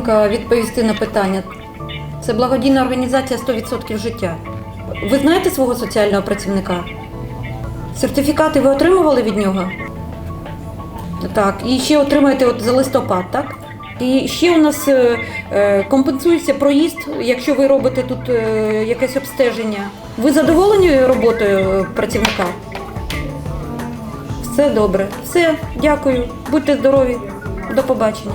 хвилинка відповісти на питання. Це благодійна організація 100% життя. Ви знаєте свого соціального працівника? Сертифікати ви отримували від нього? Так, і ще отримаєте от за листопад, так? І ще у нас е, е, компенсується проїзд, якщо ви робите тут е, якесь обстеження. Ви задоволені роботою працівника? Все добре. Все, дякую. Будьте здорові. До побачення.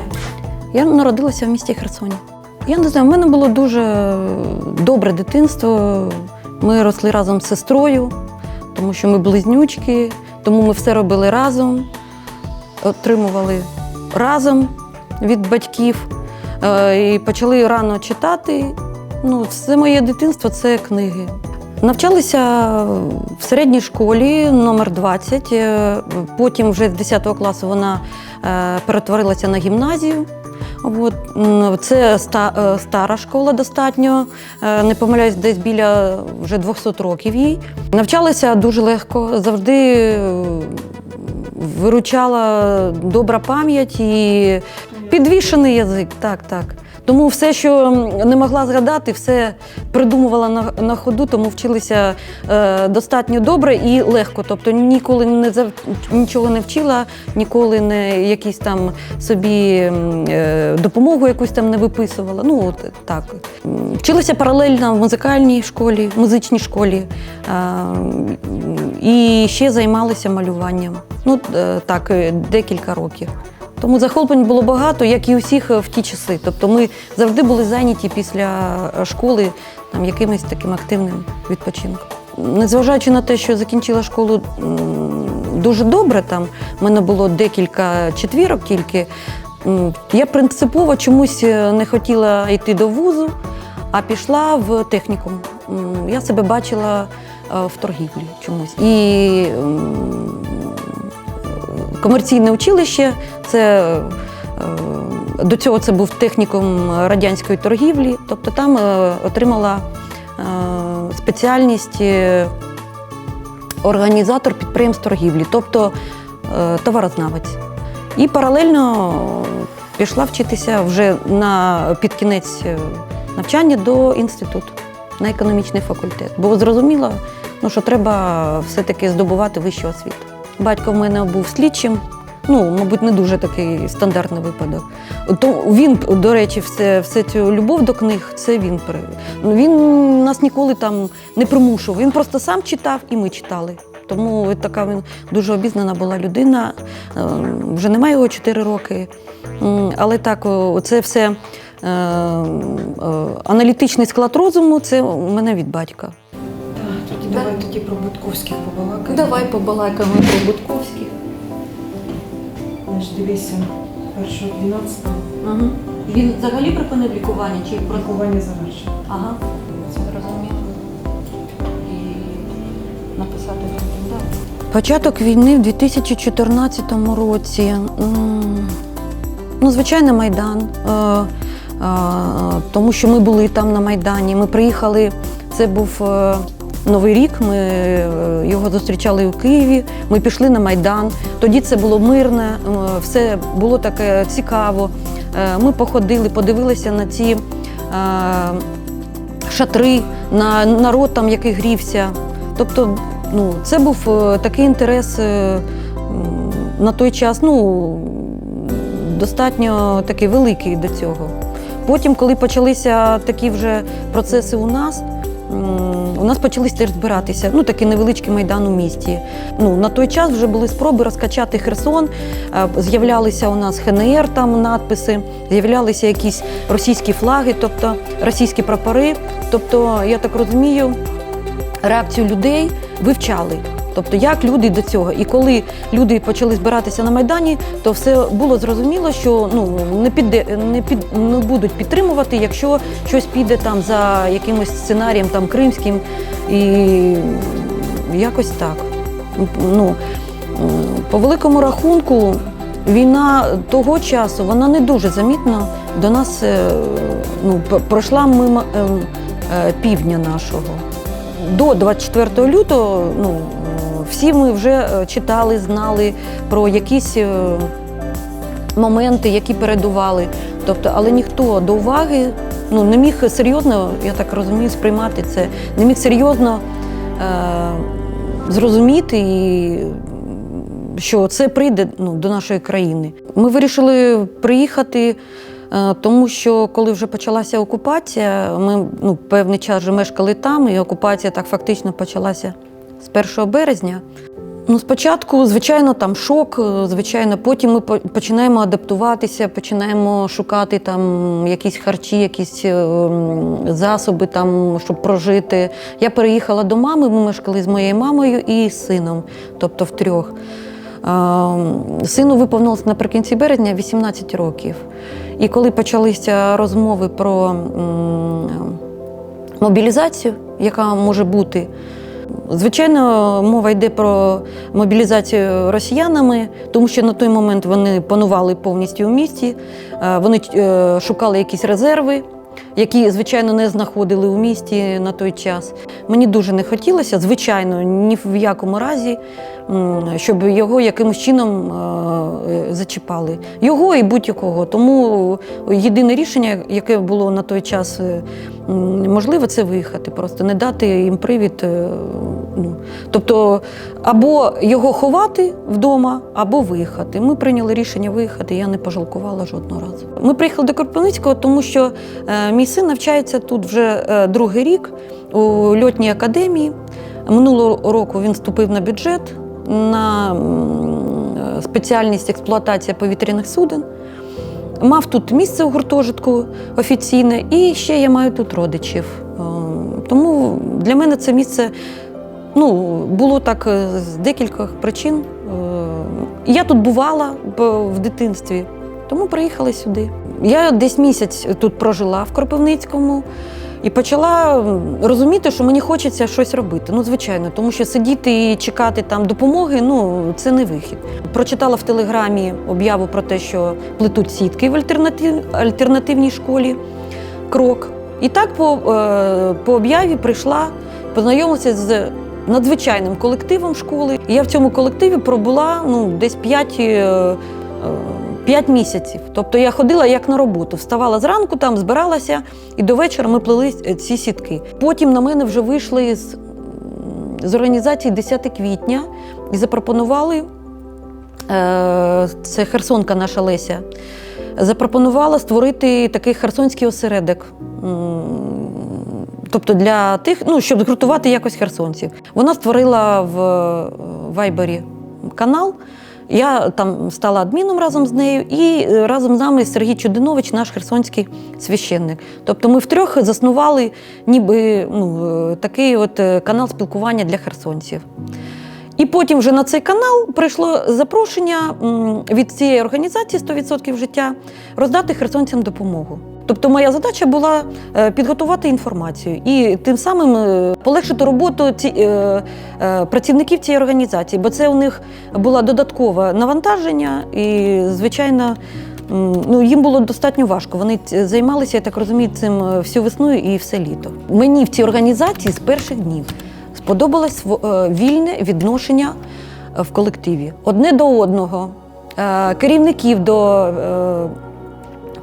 Я народилася в місті Херсоні. Я не знаю, в мене було дуже добре дитинство. Ми росли разом з сестрою, тому що ми близнючки, тому ми все робили разом, отримували разом від батьків е, і почали рано читати. Ну, все моє дитинство це книги. Навчалися в середній школі номер 20. е, Потім вже з 10 класу вона е, перетворилася на гімназію. От, це е, стара школа достатньо, е, не помиляюсь, десь біля вже 200 років їй. Навчалася дуже легко, завжди е, виручала добра пам'ять і підвішений язик. Так, так. Тому все, що не могла згадати, все придумувала на, на ходу, тому вчилися е, достатньо добре і легко. Тобто ніколи не зав... нічого не вчила, ніколи не якісь там собі е, допомогу якусь там не виписувала. Ну от так. Вчилася паралельно в музикальній школі, музичній школі. Е, і ще займалася малюванням. Ну е, так, е, декілька років. Тому захоплень було багато, як і усіх е, в ті часи. Тобто ми завжди були зайняті після е, школи там, якимось таким активним відпочинком. Незважаючи на те, що закінчила школу дуже добре, там в мене було декілька четвірок тільки. Я принципово чомусь е, не хотіла йти до вузу, а пішла в технікум. Я себе бачила в торгівлі чомусь. І комерційне училище. Це е, до цього це був технікум радянської торгівлі. Тобто там е, отримала е, спеціальність організатор підприємств торгівлі, тобто товарознавець. І паралельно пішла вчитися вже на під кінець навчання до інституту на економічний факультет. Бо зрозуміла, ну, що треба все-таки здобувати вищу освіту. Батько в мене був слідчим. Ну, мабуть, не дуже такий стандартний випадок. То він, до речі, все, все цю любов до книг, це він Ну, Він нас ніколи там не примушував. Він просто сам читав і ми читали. Тому така він дуже обізнана була людина. Е, Вже немає його 4 роки. Але так, це все е, е, аналітичний склад розуму це у мене від батька. Тоді давай тоді про Будковських побалакаємо. Давай побалакаємо про Будковських. Значить, дивися, 1.12 Угу. Він взагалі припинив лікування чи про лікування завершено. Ага, це зрозуміло. І написати рекомендацію. Початок війни в 2014 році. Ну, звичайно, Майдан. Е, е, Тому що ми були там на Майдані. Ми приїхали, це був е, Новий рік. Ми е, його зустрічали у Києві. Ми пішли на Майдан. Тоді це було мирне, е, все було таке цікаво. Е, Ми походили, подивилися на ці шатри, на народ там, який грівся. Тобто, ну, це був такий інтерес на той час, ну, достатньо такий великий до цього. Потім, коли почалися такі вже процеси у нас, у нас почалися розбиратися. Ну, такий невеличкий майдан у місті. Ну, на той час вже були спроби розкачати Херсон. Е, З'являлися у нас ХНР, там надписи, з'являлися якісь російські флаги, тобто російські прапори. Тобто, я так розумію, реакцію людей вивчали. Тобто, як люди до цього. І коли люди почали збиратися на Майдані, то все було зрозуміло, що ну, не, піде, не, під, не будуть підтримувати, якщо щось піде там за якимось сценарієм там, кримським. І якось так. Ну, по великому рахунку, війна того часу вона не дуже замітно до нас е, ну, пройшла мимо е, е, півдня нашого. До 24 лютого ну, всі ми вже е, читали, знали про якісь е, моменти, які передували. Тобто, але ніхто до уваги ну, не міг серйозно, я так розумію, сприймати це, не міг серйозно е, зрозуміти, і, що це прийде ну, до нашої країни. Ми вирішили приїхати. е, Тому що коли вже почалася окупація, ми ну, певний час вже мешкали там, і окупація так фактично почалася з 1 березня. Ну, спочатку, звичайно, там шок, е, звичайно, потім ми починаємо адаптуватися, починаємо шукати там якісь харчі, якісь е, засоби, там, щоб прожити. Я переїхала до мами, ми мешкали з моєю мамою і з сином, тобто втрьох. Сину виповнилося наприкінці березня 18 років. І коли почалися розмови про мобілізацію, яка може бути, Звичайно, мова йде про мобілізацію росіянами, тому що на той момент вони панували повністю у місті. Е, Вони е, шукали якісь резерви, які, звичайно, не знаходили у місті на той час. Мені дуже не хотілося, звичайно, ні в якому разі, щоб його якимось чином е, зачіпали. Його і будь-якого. Тому єдине рішення, яке було на той час е, можливе, це виїхати, просто не дати їм привід. е, Ну, тобто, або його ховати вдома, або виїхати. Ми прийняли рішення виїхати, я не пожалкувала жодного разу. Ми приїхали до Кропивницького, тому що мій син навчається тут вже е, другий рік у льотній академії. Минулого року він вступив на бюджет на е, спеціальність експлуатація повітряних суден. Мав тут місце у гуртожитку офіційне, і ще я маю тут родичів. Е, Тому для мене це місце ну, було так з декількох причин. Я тут бувала в дитинстві, тому приїхали сюди. Я десь місяць тут прожила в Кропивницькому і почала розуміти, що мені хочеться щось робити. Ну, звичайно, тому що сидіти і чекати там допомоги ну, це не вихід. Прочитала в телеграмі об'яву про те, що плетуть сітки в альтернатив, альтернативній школі крок. І так по, е, по об'яві прийшла, познайомилася з надзвичайним колективом школи. Я в цьому колективі пробула ну, десь 5, е, е, 5 місяців. Тобто я ходила як на роботу, вставала зранку, там збиралася, і до вечора ми плели е, ці сітки. Потім на мене вже вийшли з, з організації 10 квітня і запропонували. е, Це Херсонка наша Леся запропонувала створити такий херсонський осередок. Тобто для тих, ну, щоб згуртувати якось херсонців. Вона створила в е, Вайбері канал. Я там стала адміном разом з нею, і е, разом з нами Сергій Чудинович, наш херсонський священник. Тобто ми втрьох заснували ніби ну, е, такий от е, канал спілкування для херсонців. І потім вже на цей канал прийшло запрошення від цієї організації «100% життя роздати херсонцям допомогу. Тобто моя задача була е, підготувати інформацію і тим самим е, полегшити роботу ці, е, працівників цієї організації, бо це у них було додаткове навантаження, і, звичайно, ну, їм було достатньо важко. Вони займалися, я так розумію, цим всю весну і все літо. Мені в цій організації з перших днів сподобалось вільне відношення в колективі одне до одного, керівників до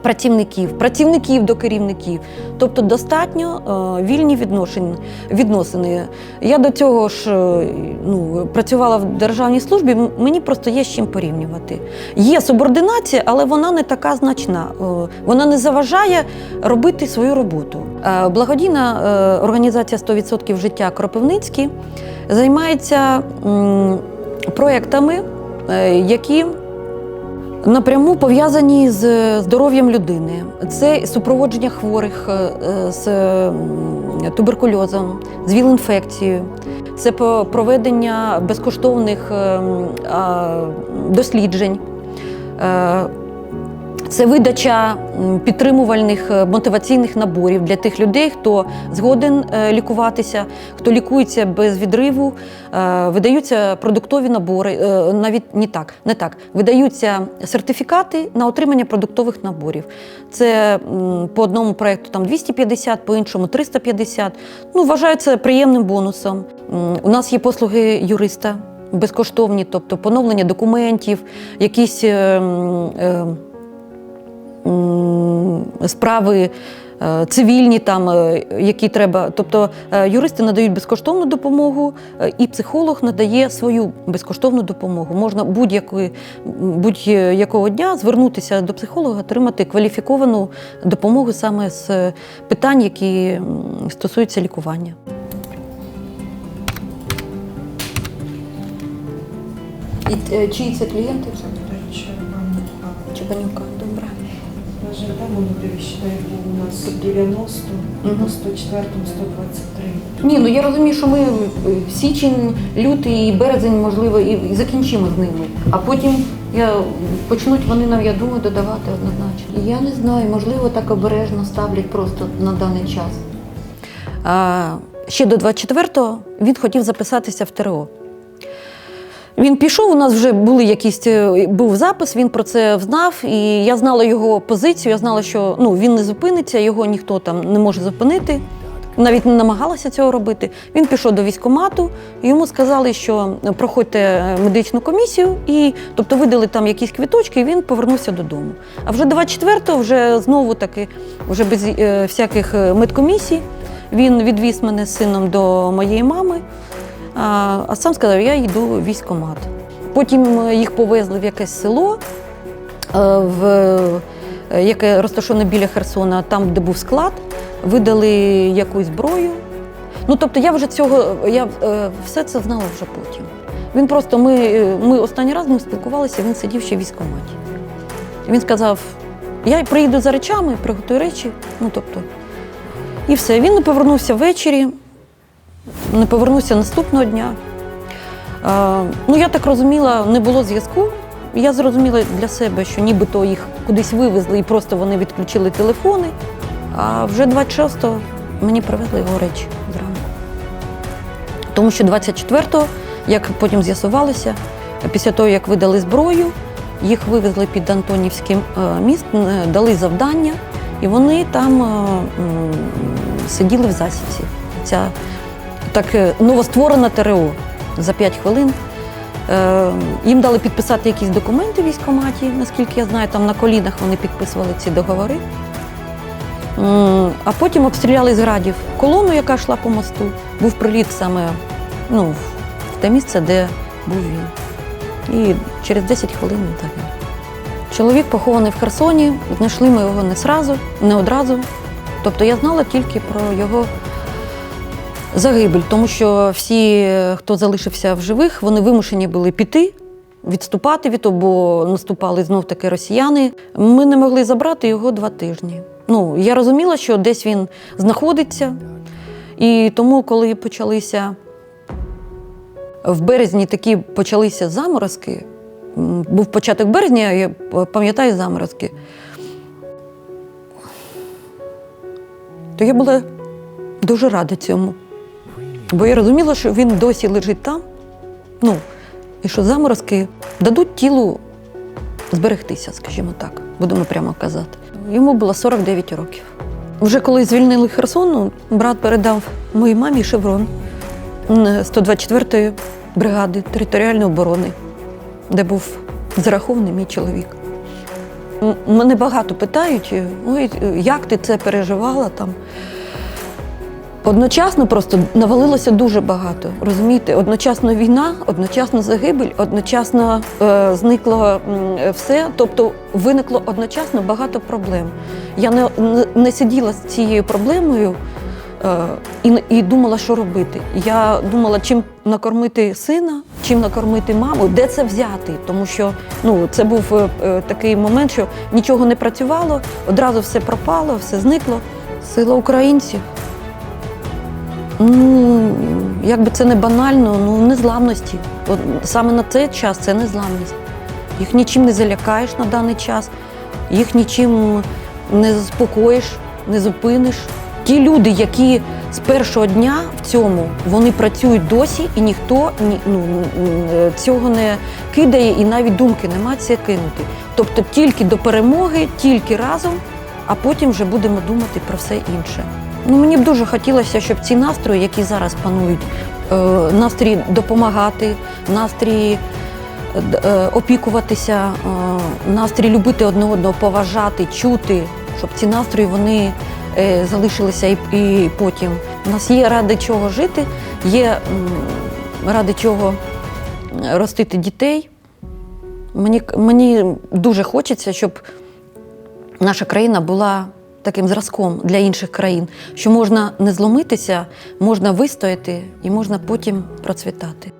працівників, працівників до керівників. Тобто достатньо е, вільні відносини. Я до цього ж е, ну, працювала в державній службі, мені просто є з чим порівнювати. Є субординація, але вона не така значна. Е, Вона не заважає робити свою роботу. Благодійна організація «100% життя Кропивницький займається проектами, які напряму пов'язані з здоров'ям людини. Це супроводження хворих е, е, з туберкульозом, з ВІЛ-інфекцією. Це проведення безкоштовних е, м, а, досліджень. Це видача підтримувальних е, мотиваційних наборів для тих людей, хто згоден е, лікуватися, хто лікується без відриву. Е, Видаються продуктові набори, навіть не так, не так. Видаються сертифікати на отримання продуктових наборів. Це по одному проєкту там 250, по іншому 350. Ну, вважаю приємним бонусом. У нас є послуги юриста безкоштовні, тобто поновлення документів, якісь е, е, справи. е, Цивільні там, е, які треба, тобто е, юристи надають безкоштовну допомогу, і психолог надає свою безкоштовну допомогу. Можна будь-якої будь-якого дня звернутися до психолога, отримати кваліфіковану допомогу саме з питань, які стосуються лікування. І чиї це клієнти? Чебанюка, жаль, там воно пересчитає у нас 90, і по 104, 123. Ні, ну я розумію, що ми е, січень, лютий і березень, можливо, і, і закінчимо з ними. А потім я почнуть вони нам, я думаю, додавати однозначно. Я не знаю, можливо, так обережно ставлять просто на даний час. А, ще до 24-го він хотів записатися в ТРО. Він пішов, у нас вже були якісь, е, був запис, він про це знав, і я знала його позицію, я знала, що ну, він не зупиниться, його ніхто там не може зупинити. Навіть не намагалася цього робити. Він пішов до військкомату, йому сказали, що проходьте медичну комісію, і тобто видали там якісь квіточки, і він повернувся додому. А вже 24-го, вже знову таки, вже без е, всяких е, медкомісій, він відвіз мене з сином до моєї мами. А, сам сказав, я йду в військкомат. Потім е, їх повезли в якесь село, е, в, е, яке розташоване біля Херсона, там, де був склад, видали якусь зброю. Ну, тобто я вже цього, я все це знала вже потім. Він просто, ми, ми останній раз ми спілкувалися, він сидів ще в військкоматі. Він сказав: я приїду за речами, приготую речі. Ну, тобто, і все. Він повернувся ввечері не повернуся наступного дня. Е, ну, я так розуміла, не було зв'язку. Я зрозуміла для себе, що нібито їх кудись вивезли і просто вони відключили телефони. А вже 26-го мені привезли його речі зранку. Тому що 24-го, як потім з'ясувалося, після того, як видали зброю, їх вивезли під Антонівським е, міст, е, дали завдання, і вони там сиділи в засідці. Ця так е, новостворена ТРО за 5 хвилин. Е, Їм дали підписати якісь документи в військкоматі, наскільки я знаю, там на колінах вони підписували ці договори. А потім обстріляли з градів колону, яка йшла по мосту. Був приліт саме ну, в те місце, де був він. І через 10 хвилин він загинув. Чоловік похований в Херсоні, знайшли ми його не сразу, не одразу. Тобто я знала тільки про його загибель, тому що всі, хто залишився в живих, вони вимушені були піти, відступати від того, бо наступали знов таки росіяни. Ми не могли забрати його два тижні. Ну, я розуміла, що десь він знаходиться. І тому, коли почалися в березні такі почалися заморозки, був початок березня, я пам'ятаю заморозки. То я була дуже рада цьому. Бо я розуміла, що він досі лежить там, ну, і що заморозки дадуть тілу зберегтися, скажімо так, будемо прямо казати. Йому було 49 років. Вже коли звільнили Херсон, ну, брат передав моїй мамі шеврон 124-ї бригади територіальної оборони, де був зарахований мій чоловік. Мене багато питають, ой, як ти це переживала там. Одночасно просто навалилося дуже багато. Розумієте, одночасно війна, одночасно загибель, одночасно е, зникло м, все. Тобто виникло одночасно багато проблем. Я не, не, не сиділа з цією проблемою е, і, і думала, що робити. Я думала, чим накормити сина, чим накормити маму, де це взяти. Тому що ну, це був е, е, такий момент, що нічого не працювало, одразу все пропало, все зникло. Сила українців. Ну, як би це не банально, ну незламності. От саме на цей час це незламність. Їх нічим не залякаєш на даний час, їх нічим не заспокоїш, не зупиниш. Ті люди, які з першого дня в цьому вони працюють досі, і ніхто ну, цього не кидає, і навіть думки нема це кинути. Тобто тільки до перемоги, тільки разом, а потім вже будемо думати про все інше. Ну, мені б дуже хотілося, щоб ці настрої, які зараз панують е, настрій допомагати, настрій е, е, опікуватися, настрій любити одне одного, поважати, чути, щоб ці настрої вони залишилися і потім. У нас є ради чого жити, є ради чого ростити дітей. Мені, мені дуже хочеться, щоб наша країна була таким зразком для інших країн, що можна не зломитися, можна вистояти і можна потім процвітати.